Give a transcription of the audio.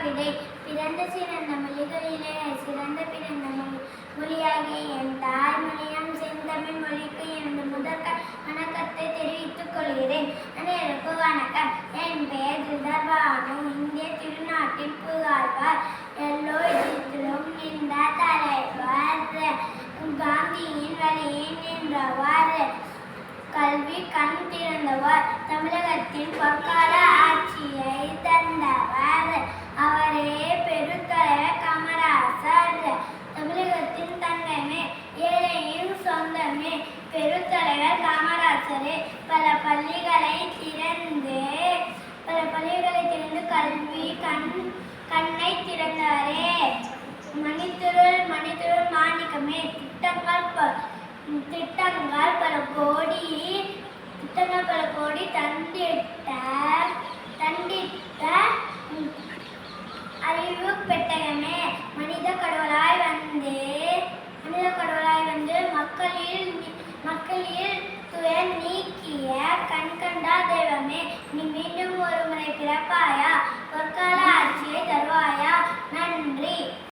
கவிதை பிறந்த சிறந்த மொழிகளிலே சிறந்த பிறந்த மொழி மொழியாகிய என் தாய்மொழியம் செந்தமிழ் மொழிக்கு எனது முதற்க வணக்கத்தை தெரிவித்துக் கொள்கிறேன். அனைவருக்கும் வணக்கம். என் பெயர் ரிதர்பானு இந்திய திருநாட்டில் புகாழ்வார் எல்லோரிடத்திலும் நின்ற தலைவர். காந்தியின் வழியை நின்றவர். கல்வி கண் திறந்தவர். தமிழகத்தின் பொற்கால ஆட்சியை பெருத்தலைவர் காமராஜரே பல பள்ளிகளை திறந்து பல பள்ளிகளை திறந்து கல்வி கண் கண்ணை திறந்தாரே. மணித்திருள் மணித்திருள் மாணிக்கமே திட்டங்கள் ப- திட்டங்கள் பல கோடி திட்டங்கள் பல கோடி தந்திட்ட தந்திட்ட அறிவு பெட்டகமே. மக்களில் துயர் நீக்கிய கண்கண்டா தெய்வமே நீ மீண்டும் ஒரு முறை பிறப்பாயா.